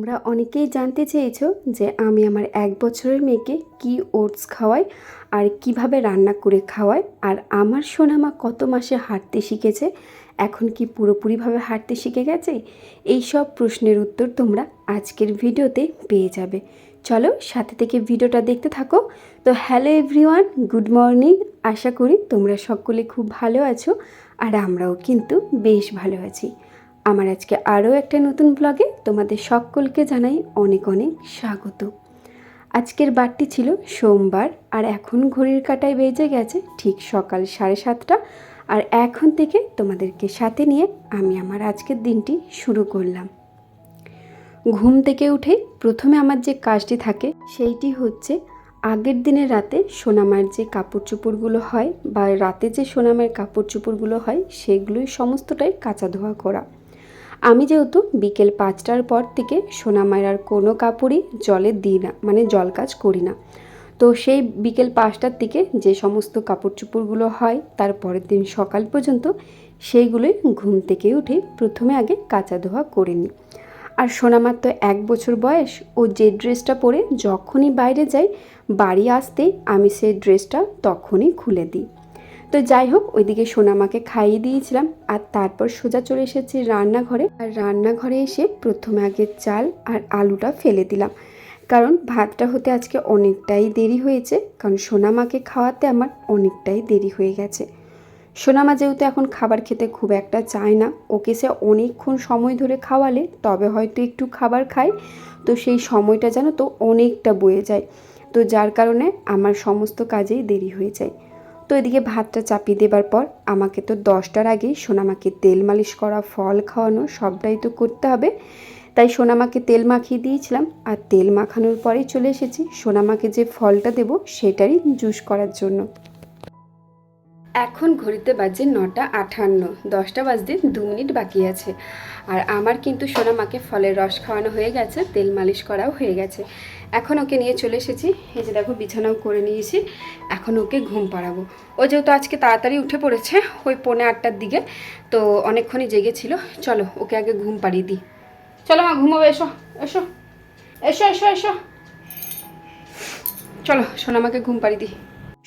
তোমরা অনেকেই জানতে চেয়েছো যে আমি আমার এক বছরের মেয়েকে কি ওটস খাওয়াই আর কীভাবে রান্না করে খাওয়াই। আর আমার সোনামা কত মাসে হাঁটতে শিখেছে? এখন কি পুরোপুরিভাবে হাঁটতে শিখে গেছে? এই সব প্রশ্নের উত্তর তোমরা আজকের ভিডিওতে পেয়ে যাবে। চলো, সাথে থেকে ভিডিওটা দেখতে থাকো। তো হ্যালো এভরিওয়ান, গুড মর্নিং। আশা করি তোমরা সকলে খুব ভালো আছো আর আমরাও কিন্তু বেশ ভালো আছি। আমার আজকে আরও একটা নতুন ব্লগে তোমাদের সকলকে জানাই অনেক অনেক স্বাগত। আজকের বারটি ছিল সোমবার, আর এখন ঘড়ির কাটায় বেজে গেছে ঠিক সকাল সাড়ে সাতটা। আর এখন থেকে তোমাদেরকে সাথে নিয়ে আমি আমার আজকের দিনটি শুরু করলাম। ঘুম থেকে উঠে প্রথমে আমার যে কাজটি থাকে, সেইটি হচ্ছে আগের দিনের রাতে সোনামার যে কাপড় চোপড়গুলো হয় বা রাতে যে সোনামের কাপড় চোপড়গুলো হয়, সেগুলোই সমস্তটাই কাঁচা ধোয়া করা। আমি যেহেতু বিকেল পাঁচটার পর থেকে সোনামায়ের আর কোনো কাপড়ই জলে দিই না মানে জল কাজ করি না। তো সেই বিকেল পাঁচটার থেকে যে সমস্ত কাপড় চোপড়গুলো হয়, তার পরের দিন সকাল পর্যন্ত সেইগুলোই ঘুম থেকে উঠে প্রথমে আগে কাঁচা ধোয়া করে নিই। আর সোনামার তো এক বছর বয়স, ও যে ড্রেসটা পরে যখনই বাইরে যাই, বাড়ি আসতেই আমি সেই ড্রেসটা তখনই খুলে দিই। তো যাই হোক, ওইদিকে সোনামাকে খাইয়ে দিয়েছিলাম, আর তারপর সোজা চলে এসেছি রান্নাঘরে। আর রান্নাঘরে এসে প্রথমে আগে চাল আর আলুটা ফেলে দিলাম। কারণ ভাতটা হতে আজকে অনেকটাই দেরি হয়েছে, কারণ সোনামাকে খাওয়াতে আমার অনেকটাই দেরি হয়ে গেছে। সোনামা যেহেতু এখন খাবার খেতে খুব একটা চায় না, ওকে সে অনেকক্ষণ সময় ধরে খাওয়ালে, তবে হয়তো একটু খাবার খায়, তো সেই সময়টা যেন তো অনেকটা বয়ে যায়। তো যার কারণে আমার সমস্ত কাজেই দেরি হয়ে যায়। তো এদিকে ভাতটা চাপিয়ে দেবার পর আমাকে তো দশটার আগে সোনামাকে তেল মালিশ করা, ফল খাওয়ানো সবটাই তো করতে হবে। তাই সোনামাকে তেল মাখিয়ে দিয়েছিলাম আর তেল মাখানোর পরেই চলে এসেছি। সোনামাকে যে ফলটা দেব সেটারই জুস করার জন্য। এখন ঘড়িতে বাজে নটা আঠান্ন, দশটা বাজতে দু মিনিট বাকি আছে। আর আমার কিন্তু সোনা সোনামাকে ফলের রস খাওয়ানো হয়ে গেছে, তেল মালিশ করাও হয়ে গেছে। এখন ওকে নিয়ে চলে এসেছি, এই যে দেখো বিছানাও করে নিয়েছি, এখন ওকে ঘুম পাড়াবো। ও যেহেতু আজকে তাড়াতাড়ি উঠে পড়েছে, ওই পৌনে আটটার দিকে, তো অনেকক্ষণই জেগেছিল চলো, ওকে আগে ঘুম পাড়িয়ে দিই। চলো মা, ঘুমাবো, এসো এসো এসো এসো এসো। চলো সোনামাকে ঘুম পাড়িয়ে দিই।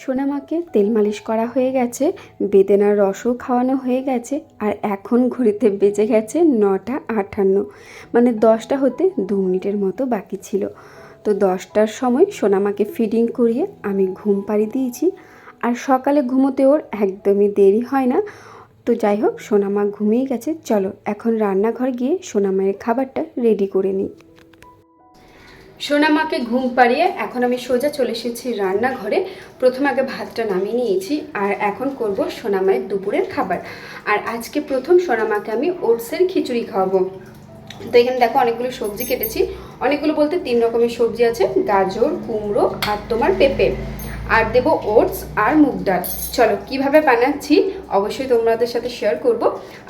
সোনামাকে তেল মালিশ করা হয়ে গেছে, বেদেনার রসও খাওয়ানো হয়ে গেছে, আর এখন ঘড়িতে বেজে গেছে নটা আটান্ন। মানে দশটা হতে দু মিনিটের মতো বাকি ছিল। তো দশটার সময় সোনামাকে ফিডিং করিয়ে আমি ঘুম পাড়ি দিয়েছি। আর সকালে ঘুমোতে ওর একদমই দেরি হয় না। তো যাই হোক, সোনামা ঘুমিয়ে গেছে। চলো, এখন রান্নাঘর গিয়ে সোনামায়ের খাবারটা রেডি করে নিই। সোনামাকে ঘুম পাড়িয়ে এখন আমি সোজা চলে এসেছি রান্নাঘরে। প্রথম আগে ভাতটা নামিয়ে নিয়েছি আর এখন করব সোনামায়ের দুপুরের খাবার। আর আজকে প্রথম সোনামাকে আমি ওটসের খিচুড়ি খাওয়াবো। তো এখানে দেখো অনেকগুলো সবজি কেটেছি। অনেকগুলো বলতে তিন রকমের সবজি আছে, গাজর, কুমড়ো আর তোমার পেঁপে। আর দেবো ওটস আর মুগ ডাল। চলো, কীভাবে বানাচ্ছি? অবশ্যই তোমাদের সাথে শেয়ার করব।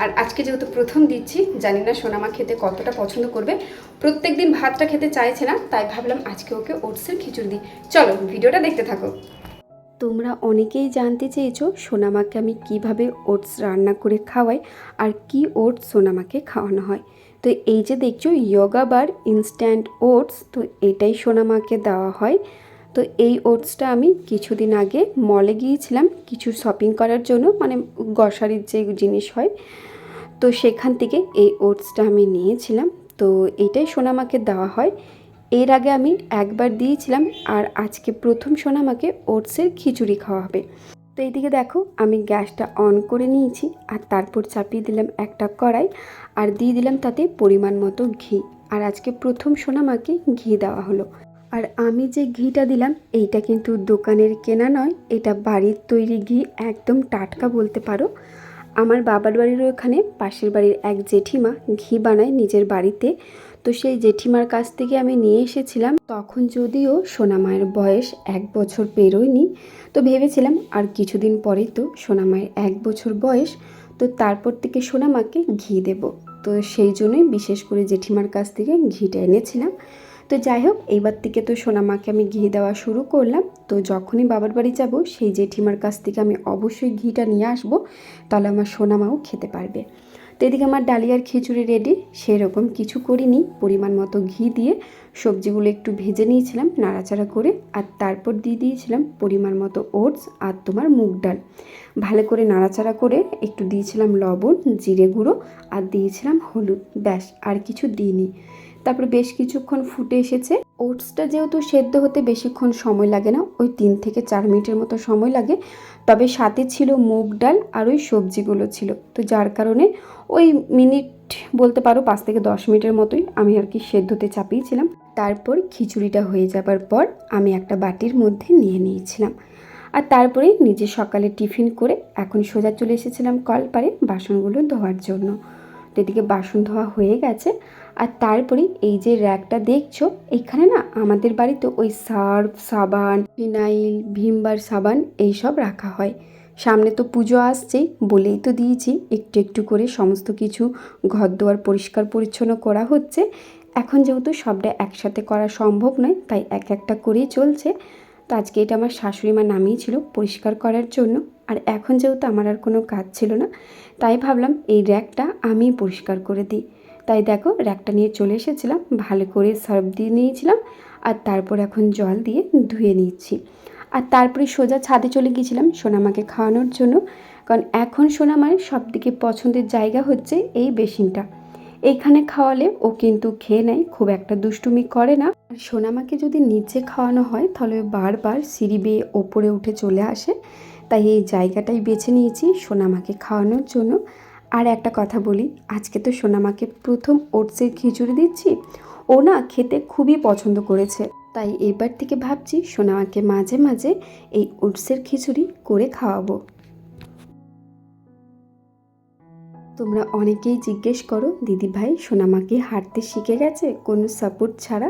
আর আজকে যেহেতু প্রথম দিচ্ছি, জানি না সোনামা খেতে কতটা পছন্দ করবে। প্রত্যেক দিন ভাতটা খেতে চাইছে না, তাই ভাবলাম আজকে ওকে ওটসের খিচুড়ি দিই। চলো, ভিডিওটা দেখতে থাকো। তোমরা অনেকেই জানতে চেয়েছো সোনামাকে আমি কীভাবে ওটস রান্না করে খাওয়াই আর কি ওটস সোনামাকে খাওয়ানো হয়। তো এই যে দেখছ ইয়োগা বার ইনস্ট্যান্ট ওটস তো এটাই সোনামাকে দেওয়া হয়। তো এই ওটসটা আমি কিছুদিন আগে মলে গিয়েছিলাম, কিছু শপিং করার জন্য মানে গ্রসারির যে জিনিস হয়, তো সেখান থেকে এই ওটসটা আমি নিয়েছিলাম। তো এটাই সোনামাকে দেওয়া হয়। এর আগে আমি একবার দিয়েছিলাম, আর আজকে প্রথম সোনামাকে ওটসের খিচুড়ি খাওয়া হবে তো এইদিকে দেখো, আমি গ্যাসটা অন করে নিয়েছি, আর তারপর চাপিয়ে দিলাম একটা কড়াই, আর দিয়ে দিলাম তাতে পরিমাণ মতো ঘি। আর আজকে প্রথম সোনামাকে ঘি দেওয়া হলো। আর আমি যে ঘিটা দিলাম, এইটা কিন্তু দোকানের কেনা নয়, এটা বাড়ির তৈরি ঘি, একদম টাটকা বলতে পারো। আমার বাবার বাড়ির ওখানে, পাশের বাড়ির এক জেঠিমা ঘি বানায় নিজের বাড়িতে। তো সেই জেঠিমার কাছ থেকে আমি নিয়ে এসেছিলাম। তখন যদিও সোনামায়ের বয়স এক বছর পেরোয়নি, তো ভেবেছিলাম আর কিছুদিন পরেই তো সোনামায়ের এক বছর বয়স, তো তারপর থেকে সোনামাকে ঘি দেব। তো সেই জন্যই বিশেষ করে জেঠিমার কাছ থেকে ঘিটা এনেছিলাম। তো যাই হোক এইবার থেকে তো সোনামাকে আমি ঘি দেওয়া শুরু করলাম। তো যখনই বাবার বাড়ি যাব, সেই জেঠিমার কাছ থেকে আমি অবশ্যই ঘিটা নিয়ে আসব, তাহলে আমার সোনামাও খেতে পারবে। তো এদিকে আমার ডালিয়ার খিচুড়ি রেডি সেরকম কিছু করিনি। পরিমাণ মতো ঘি দিয়ে সবজিগুলো একটু ভেজে নিয়েছিলাম, নাড়াচাড়া করে, আর তারপর দিয়ে দিয়েছিলাম পরিমাণ মতো ওটস আর তোমার মুগ ডাল। ভালো করে নাড়াচাড়া করে একটু দিয়েছিলাম লবণ, জিরে গুঁড়ো, আর দিয়েছিলাম হলুদ, ব্যাস, আর কিছু দিইনি। তারপর বেশ কিছুক্ষণ ফুটে এসেছে। ওটসটা যেহেতু সেদ্ধ হতে বেশিক্ষণ সময় লাগে না, ওই তিন থেকে চার মিনিটের মতো সময় লাগে, তবে সাথে ছিল মুগ ডাল আর ওই সবজিগুলো ছিল। তো যার কারণে ওই মিনিট বলতে পারো পাঁচ থেকে দশ মিনিটের মতোই আমি আর কি সেদ্ধতে চাপিয়েছিলাম। তারপর খিচুড়িটা হয়ে যাবার পর আমি একটা বাটির মধ্যে নিয়ে নিয়েছিলাম। আর তারপরে নিজে সকালে টিফিন করে এখন সোজা চলে এসেছিলাম কলপারে বাসনগুলো ধোয়ার জন্য। এদিকে বাসন ধোয়া হয়ে গেছে। আর তারপরে এই যে র্যাকটা দেখছ, এখানে না আমাদের বাড়িতে ওই সার্ফ, সাবান, ফিনাইল, ভিমবার সাবান এইসব রাখা হয়। সামনে তো পুজো আসছে বলেই তো দিয়েছি, একটু একটু করে সমস্ত কিছু ঘর দুয়ার পরিষ্কার পরিচ্ছন্ন করা হচ্ছে। এখন যেহেতু সবটা একসাথে করা সম্ভব নয়, তাই এক একটা করেই চলছে। তো আজকে এটা আমার শাশুড়ি মা নামিয়েছিল পরিষ্কার করার জন্য, আর এখন যেহেতু আমার আর কোনো কাজ ছিল না, তাই ভাবলাম এই র্যাকটা আমি পরিষ্কার করে দিই। তাই দেখো র্যাকটা নিয়ে চলে এসেছিলাম, ভালো করে সার্ফ দিয়ে নিয়েছিলাম আর তারপর এখন জল দিয়ে ধুয়ে নিচ্ছি। আর তারপরে সোজা ছাদে চলে গিয়েছিলাম সোনামাকে খাওয়ানোর জন্য, কারণ এখন সোনামার সব থেকে পছন্দের জায়গা হচ্ছে এই বেসিনটা। এইখানে খাওয়ালে ও কিন্তু খেয়ে নেয়, খুব একটা দুষ্টুমি করে না। আর সোনামাকে যদি নিচে খাওয়ানো হয়, তাহলে বারবার সিঁড়ি বেয়ে ওপরে উঠে চলে আসে। তাই এই জায়গাটাই বেছে নিয়েছি সোনামাকে খাওয়ানোর জন্য। আর একটা কথা বলি, আজকে তো সোনামাকে প্রথম ওটসের খিচুড়ি দিচ্ছি। ও না খেতে খুবই পছন্দ করেছে। তাই এবার থেকে ভাবছি সোনামাকে মাঝে মাঝে এই ওটসের খিচুড়ি করে খাওয়াবো। তোমরা অনেকেই জিজ্ঞেস করো, দিদি ভাই, সোনামাকে হাঁটতে শিখে গেছে কোনো সাপোর্ট ছাড়া?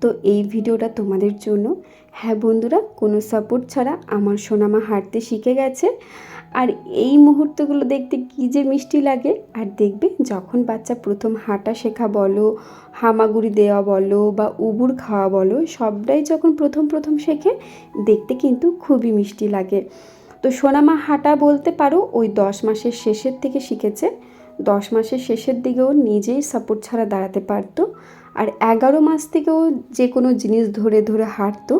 তো এই ভিডিওটা তোমাদের জন্য। হ্যাঁ বন্ধুরা, কোনো সাপোর্ট ছাড়া আমার সোনামা হাঁটতে শিখে গেছে। আর এই মুহূর্তগুলো দেখতে কী যে মিষ্টি লাগে। আর দেখবে যখন বাচ্চা প্রথম হাঁটা শেখা বলো, হামাগুড়ি দেওয়া বলো বা উবুর খাওয়া বলো, সবটাই যখন প্রথম প্রথম শেখে, দেখতে কিন্তু খুবই মিষ্টি লাগে। তো সোনামা হাঁটা বলতে পারো, ওই দশ মাসের শেষের থেকে শিখেছে। দশ মাসের শেষের দিকেও নিজেই সাপোর্ট ছাড়া দাঁড়াতে পারতো। আর এগারো মাস থেকেও যে কোনো জিনিস ধরে ধরে হাঁটতো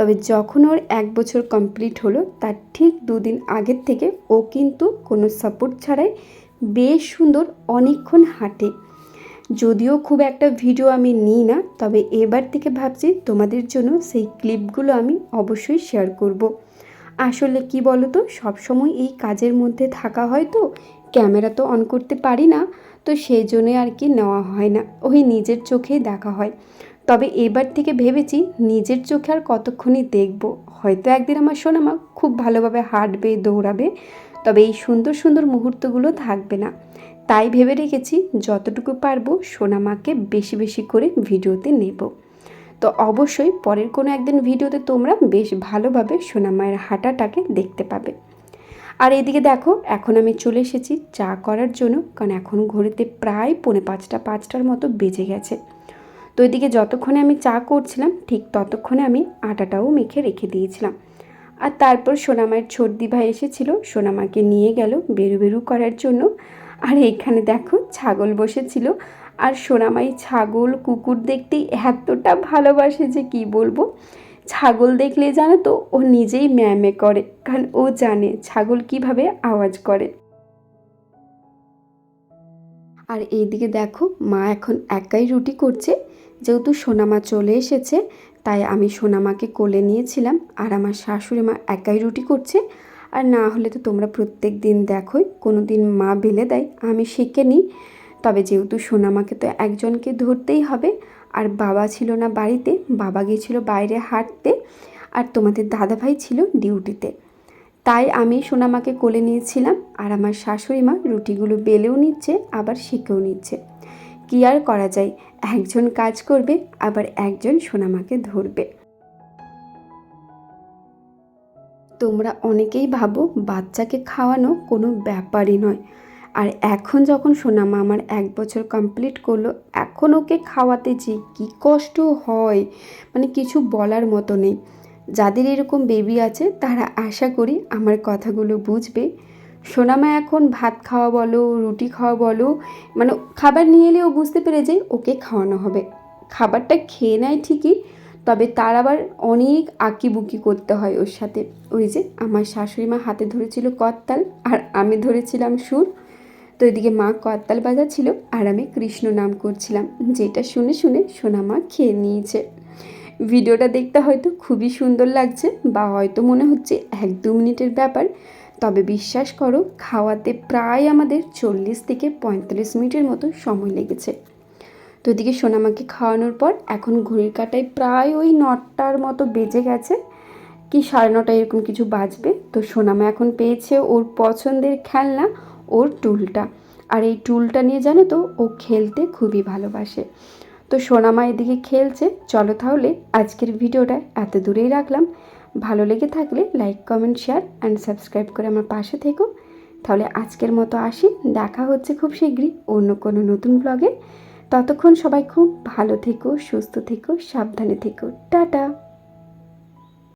তবে যখন ওর এক বছর কমপ্লিট হলো, তার ঠিক দুদিন আগের থেকে ও কিন্তু কোনো সাপোর্ট ছাড়াই বেশ সুন্দর অনেকক্ষণ হাঁটে যদিও খুব একটা ভিডিও আমি নিই না, তবে এবার থেকে ভাবছি তোমাদের জন্য সেই ক্লিপগুলো আমি অবশ্যই শেয়ার করব। আসলে কি বলো তো সবসময় এই কাজের মধ্যে থাকা হয় তো ক্যামেরা তো অন করতে পারি না, তো সেই জন্যই আর কি নেওয়া হয় না, ওই নিজের চোখেই দেখা হয় তবে এবার থেকে ভেবেছি নিজের চোখে আর কতক্ষণই দেখব। হয়তো একদিন আমার সোনামা খুব ভালোভাবে হাঁটবে, দৌড়াবে, তবে এই সুন্দর সুন্দর মুহূর্তগুলো থাকবে না। তাই ভেবে রেখেছি যতটুকু পারব সোনামাকে বেশি বেশি করে ভিডিওতে নেব। তো অবশ্যই পরের কোনো একদিন ভিডিওতে তোমরা বেশ ভালোভাবে সোনামায়ের হাঁটাটাকে দেখতে পাবে। আর এদিকে দেখো, এখন আমি চলে এসেছি চা করার জন্য, কারণ এখন ঘড়িতে প্রায় পৌনে পাঁচটা, পাঁচটার মতো বেজে গেছে। তো এদিকে যতক্ষণে আমি চা করছিলাম, ঠিক ততক্ষণে আমি আটাটাও মেখে রেখে দিয়েছিলাম। আর তারপর সোনামায়ের ছোটদি ভাই এসেছিল সোনামাকে নিয়ে গেল বেরু বেরু করার জন্য। আর এখানে দেখো ছাগল বসেছিল, আর সোনামাই ছাগল, কুকুর দেখতে এতটা ভালোবাসে যে কি বলব? ছাগল দেখলে জানো তো, ও নিজেই ম্যামে করে, কারণ ও জানে ছাগল কীভাবে আওয়াজ করে। আর এইদিকে দেখো, মা এখন একাই রুটি করছে। যেহেতু সোনামা চলে এসেছে, তাই আমি সোনামাকে কোলে নিয়েছিলাম আর আমার শাশুড়ি মা একাই রুটি করছে। আর না হলে তো তোমরা প্রত্যেক দিন দেখোই কোনো দিন মা বেলে দেয়, আমি শিখে নিই। তবে যেহেতু সোনামাকে তো একজনকে ধরতেই হবে, আর বাবা ছিল না বাড়িতে, বাবা গিয়েছিল বাইরে হাঁটতে। আর তোমাদের দাদাভাই ছিল ডিউটিতে। তাই আমি সোনামাকে কোলে নিয়েছিলাম আর আমার শাশুড়ি মা রুটিগুলো বেলেও নিচ্ছে, আবার শিখেও নিচ্ছে। কী আর করা যায়? একজন কাজ করবে, আবার একজন সোনামাকে ধরবে। তোমরা অনেকেই ভাবো বাচ্চাকে খাওয়ানো কোনো ব্যাপারই নয়। আর এখন যখন সোনামা আমার এক বছর কমপ্লিট করল, এখন ওকে খাওয়াতে যে কী কষ্ট হয় মানে কিছু বলার মতো নেই। যাদের এরকম বেবি আছে, তারা আশা করি আমার কথাগুলো বুঝবে। সোনামা এখন ভাত খাওয়া বলো, রুটি খাওয়া বলো মানে খাবার নিয়ে এলে ও বুঝতে পেরে যায় ওকে খাওয়ানো হবে। খাবারটা খেয়ে নেয় ঠিকই, তবে তার আবার অনেক আঁকিবুকি করতে হয় ওর সাথে। ওই যে আমার শাশুড়ি মা হাতে ধরেছিল করতাল আর আমি ধরেছিলাম সুর। তো এদিকে মা করতাল বাজাচ্ছিল আর আমি কৃষ্ণ নাম করছিলাম। যেটা শুনে শুনে সোনা মা খেয়ে নিয়েছে। ভিডিওটা দেখতে হয়তো খুবই সুন্দর লাগছে বা হয়তো মনে হচ্ছে এক দু মিনিটের ব্যাপার। তবে বিশ্বাস করো, খাওয়াতে প্রায় আমাদের চল্লিশ থেকে পঁয়তাল্লিশ মিনিটের মতো সময় লেগেছে। তো এদিকে সোনামাকে খাওয়ানোর পর এখন ঘড়ির কাটায় প্রায় ওই নটার মতো বেজে গেছে কি সাড়ে নটা এরকম কিছু বাজবে। তো সোনামা এখন পেয়েছে ওর পছন্দের খেলনা, ওর টুলটা। আর এই টুলটা নিয়ে জানো তো, ও খেলতে খুবই ভালোবাসে। তো সোনামা এদিকে খেলছে। চলো তাহলে আজকের ভিডিওটা এত দূরেই রাখলাম। ভালো লেগে থাকলে like comment share and subscribe করে আমার পাশে থেকো। তাহলে আজকের মতো আসি। দেখা হচ্ছে খুব শীঘ্রই অন্য কোনো নতুন ব্লগে ততক্ষণ সবাই খুব ভালো থেকো, সুস্থ থেকো, সাবধানে থেকো। টাটা!